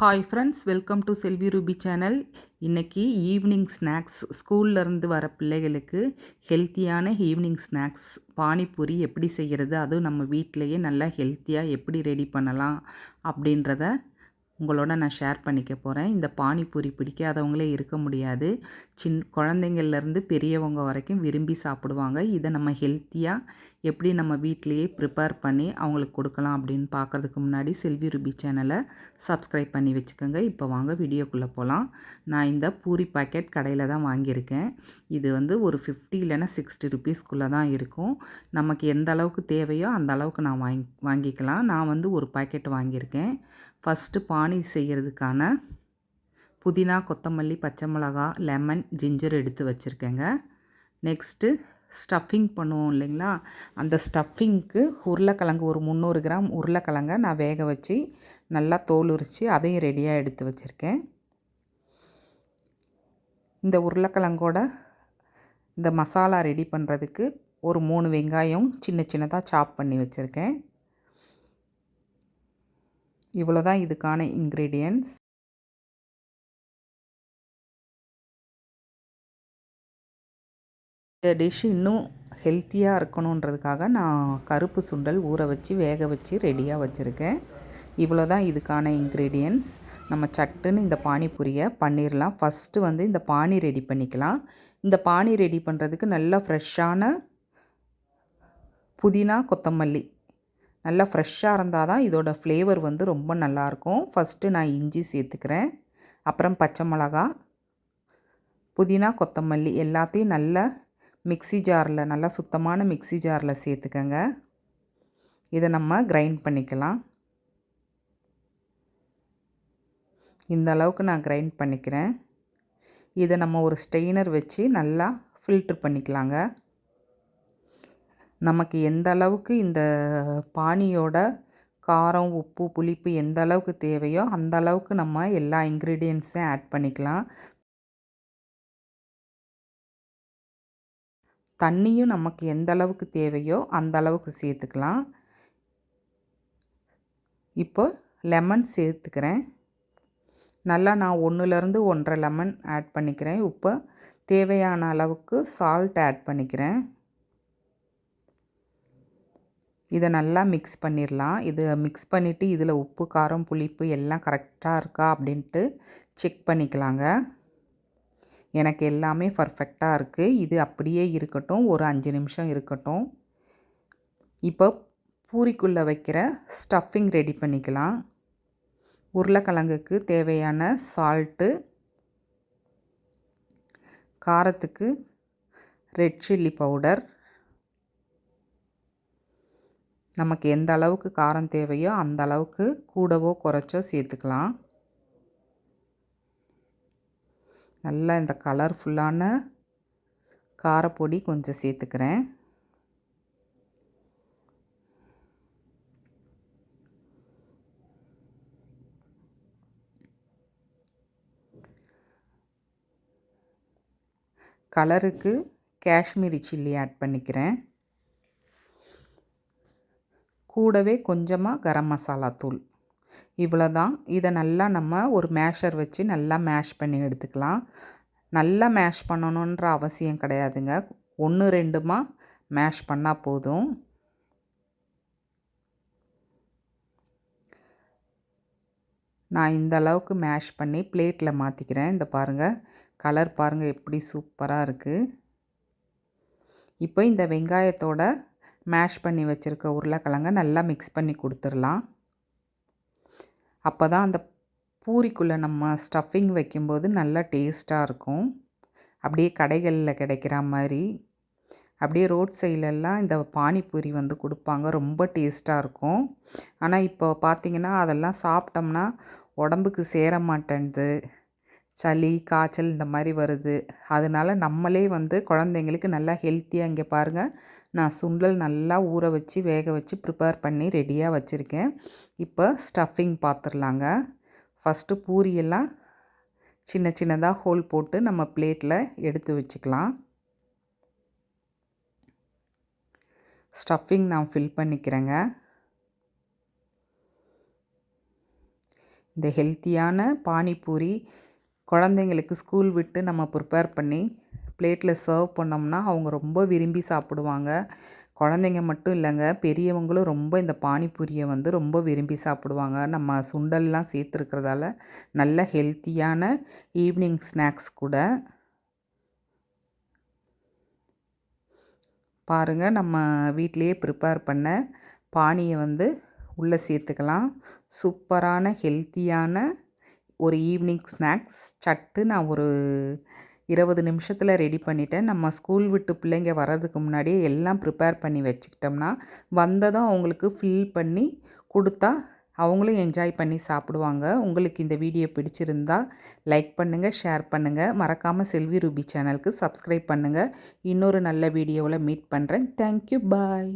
Hi friends welcome to Selvi Ruby channel இன்றைக்கி evening snacks ஸ்கூல்லேருந்து வர பிள்ளைகளுக்கு ஹெல்த்தியான ஈவினிங் ஸ்நாக்ஸ் பானிபூரி எப்படி செய்கிறது அதுவும் நம்ம வீட்டிலையே நல்லா ஹெல்த்தியாக எப்படி ரெடி பண்ணலாம் அப்படின்றத உங்களோட நான் ஷேர் பண்ணிக்க போகிறேன் இந்த பானிபூரி பிடிக்காதவங்களே இருக்க முடியாது. சின் குழந்தைங்கள்லேருந்து பெரியவங்க வரைக்கும் விரும்பி சாப்பிடுவாங்க. இதை நம்ம ஹெல்த்தியாக எப்படி நம்ம வீட்லேயே ப்ரிப்பேர் பண்ணி அவங்களுக்கு கொடுக்கலாம் அப்படின்னு பார்க்குறதுக்கு முன்னாடி செல்வி ருபி சேனலை சப்ஸ்கிரைப் பண்ணி வச்சுக்கோங்க. இப்போ வாங்க வீடியோக்குள்ளே போகலாம் நான் இந்த பூரி பாக்கெட் கடையில் தான் வாங்கியிருக்கேன். இது வந்து ஒரு ஃபிஃப்டி இல்லைன்னா சிக்ஸ்டி ருபீஸ்க்குள்ளே தான் இருக்கும். நமக்கு எந்த அளவுக்கு தேவையோ அந்த அளவுக்கு நான் வாங்கி வாங்கிக்கலாம். நான் வந்து ஒரு பாக்கெட் வாங்கியிருக்கேன். ஃபஸ்ட்டு பானி செய்கிறதுக்கான புதினா கொத்தமல்லி பச்சை மிளகா லெமன் ஜிஞ்சர் எடுத்து வச்சுருக்கேங்க. நெக்ஸ்ட்டு ஸ்டஃபிங் பண்ணுவோம் இல்லைங்களா? அந்த ஸ்டஃபிங்க்கு உருளைக்கிழங்கு ஒரு முந்நூறு கிராம் உருளைக்கிழங்க நான் வேக வச்சு நல்லா தோல் உரித்து அதையும் ரெடியாக எடுத்து வச்சுருக்கேன். இந்த உருளைக்கிழங்கோட இந்த மசாலா ரெடி பண்ணுறதுக்கு ஒரு மூணு வெங்காயம் சின்ன சின்னதாக சாப் பண்ணி வச்சுருக்கேன். இவ்வளோ தான் இதுக்கான இன்க்ரீடியன்ட்ஸ் இந்த டிஷ் இன்னும் ஹெல்த்தியாக இருக்கணுன்றதுக்காக நான் கருப்பு சுண்டல் ஊற வச்சு வேக வச்சு ரெடியாக வச்சுருக்கேன். இவ்வளோ தான் இதுக்கான இன்க்ரீடியன்ட்ஸ் நம்ம சட்டுன்னு இந்த பானிபூரியை பண்ணிடலாம் ஃபஸ்ட்டு வந்து இந்த பானி ரெடி பண்ணிக்கலாம். இந்த பானி ரெடி பண்ணுறதுக்கு நல்லா ஃப்ரெஷ்ஷான புதினா கொத்தமல்லி நல்லா ஃப்ரெஷ்ஷாக இருந்தால் தான் இதோடய ஃப்ளேவர் வந்து ரொம்ப நல்லாயிருக்கும். ஃபஸ்ட்டு நான் இஞ்சி சேர்த்துக்கிறேன். அப்புறம் பச்சை மிளகா புதினா கொத்தமல்லி எல்லாத்தையும் நல்லா மிக்சி ஜாரில் நல்லா சுத்தமான மிக்சி ஜாரில் சேர்த்துக்கங்க. இதை நம்ம கிரைண்ட் பண்ணிக்கலாம். இந்த அளவுக்கு நான் கிரைண்ட் பண்ணிக்கிறேன். இதை நம்ம ஒரு ஸ்டெயினர் வச்சு நல்லா ஃபில்ட்ரு பண்ணிக்கலாங்க. நமக்கு எந்த அளவுக்கு இந்த பானியோட காரம் உப்பு புளிப்பு எந்த அளவுக்கு தேவையோ அந்த அளவுக்கு நம்ம எல்லா இன்க்ரீடியன்ஸையும் ஆட் பண்ணிக்கலாம். தண்ணியும் நமக்கு எந்த அளவுக்கு தேவையோ அந்த அளவுக்கு சேர்த்துக்கலாம். இப்போ லெமன் சேர்த்துக்கிறேன். நல்லா நான் ஒன்றுலேருந்து ஒன்றரை லெமன் ஆட் பண்ணிக்கிறேன். இப்போ தேவையான அளவுக்கு சால்ட் ஆட் பண்ணிக்கிறேன். இதை நல்லா மிக்ஸ் பண்ணிடலாம் இது மிக்ஸ் பண்ணிவிட்டு இதில் உப்பு காரம் புளிப்பு எல்லாம் கரெக்டாக இருக்கா அப்படின்ட்டு செக் பண்ணிக்கலாங்க. எனக்கு எல்லாமே பர்ஃபெக்டாக இருக்குது இது அப்படியே இருக்கட்டும். ஒரு அஞ்சு நிமிஷம் இருக்கட்டும். இப்போ பூரிக்குள்ளே வைக்கிற ஸ்டஃபிங் ரெடி பண்ணிக்கலாம். உருளைக்கிழங்குக்கு தேவையான சால்ட்டு காரத்துக்கு ரெட் சில்லி பவுடர் நமக்கு எந்த அளவுக்கு காரம் தேவையோ அந்த அளவுக்கு கூடவோ குறைச்சோ சேர்த்துக்கலாம். நல்லா இந்த கலர்ஃபுல்லான காரப்பொடி கொஞ்சம் சேர்த்துக்கிறேன். கலருக்கு காஷ்மீரி சில்லி ஆட் பண்ணிக்கிறேன். கூடவே கொஞ்சமாக கரம் மசாலா தூள். இவ்வளோ தான் இதை நல்லா நம்ம ஒரு மேஷர் வச்சு நல்லா மேஷ் பண்ணி எடுத்துக்கலாம். நல்லா மேஷ் பண்ணணுன்ற அவசியம் கிடையாதுங்க. ஒன்று ரெண்டுமா மேஷ் பண்ணால் போதும். நான் இந்த அளவுக்கு மேஷ் பண்ணி பிளேட்டில் மாற்றிக்கிறேன் இந்த பாருங்கள் கலர் பாருங்கள் எப்படி சூப்பராக இருக்குது இப்போ இந்த வெங்காயத்தோட மேஷ் பண்ணி வச்சுருக்க உருளைக்கிழங்க நல்லா மிக்ஸ் பண்ணி கொடுத்துடலாம். அப்போ தான் அந்த பூரிக்குள்ளே நம்ம ஸ்டஃபிங் வைக்கும்போது நல்லா டேஸ்ட்டாக இருக்கும். அப்படியே கடைகளில் கிடைக்கிற மாதிரி. அப்படியே ரோட் சைடிலெல்லாம் இந்த பானிபூரி வந்து கொடுப்பாங்க ரொம்ப டேஸ்ட்டாக இருக்கும். ஆனால் இப்போ பார்த்திங்கன்னா அதெல்லாம் சாப்பிட்டோம்னா உடம்புக்கு சேர மாட்டேன்து. சளி காய்ச்சல் இந்த மாதிரி வருது. அதனால் நம்மளே வந்து குழந்தைங்களுக்கு நல்லா ஹெல்த்தியாக இங்கே பாருங்கள் நான் சுண்டல் நல்லா ஊற வச்சு வேக வச்சு ப்ரிப்பேர் பண்ணி ரெடியாக வச்சுருக்கேன். இப்போ ஸ்டஃபிங் பார்த்துடலாங்க ஃபஸ்ட்டு பூரியெல்லாம் சின்ன சின்னதாக ஹோல் போட்டு நம்ம பிளேட்டில் எடுத்து வச்சுக்கலாம். ஸ்டஃபிங் நான் ஃபில் பண்ணிக்கிறேங்க. இந்த ஹெல்த்தியான பானிபூரி குழந்தைங்களுக்கு ஸ்கூல் விட்டு நம்ம ப்ரிப்பேர் பண்ணி பிளேட்டில் சர்வ் பண்ணோம்னா அவங்க ரொம்ப விரும்பி சாப்பிடுவாங்க. குழந்தைங்க மட்டும் இல்லைங்க பெரியவங்களும் ரொம்ப இந்த பானிபூரியை வந்து ரொம்ப விரும்பி சாப்பிடுவாங்க. நம்ம சுண்டல்லாம் சேர்த்துருக்கிறதால நல்ல ஹெல்த்தியான ஈவினிங் ஸ்நாக்ஸ் கூட. பாருங்கள் நம்ம வீட்டிலையே ப்ரிப்பேர் பண்ண பானியை வந்து உள்ளே சேர்த்துக்கலாம். சூப்பரான ஹெல்த்தியான ஒரு ஈவினிங் ஸ்நாக்ஸ் சட்டு நான் ஒரு இருபது நிமிஷத்தில் ரெடி பண்ணிட்டேன். நம்ம ஸ்கூல் விட்டு பிள்ளைங்க வர்றதுக்கு முன்னாடியே எல்லாம் ப்ரிப்பேர் பண்ணி வச்சுக்கிட்டோம்னா வந்ததும் அவங்களுக்கு ஃபில் பண்ணி கொடுத்தா அவங்களும் என்ஜாய் பண்ணி சாப்பிடுவாங்க. உங்களுக்கு இந்த வீடியோ பிடிச்சிருந்தா லைக் பண்ணுங்கள் ஷேர் பண்ணுங்கள் மறக்காமல் செல்வி ரூபி சேனலுக்கு சப்ஸ்கிரைப் பண்ணுங்கள் இன்னொரு நல்ல வீடியோவில் மீட் பண்ணுறேன் தேங்க்யூ பாய்.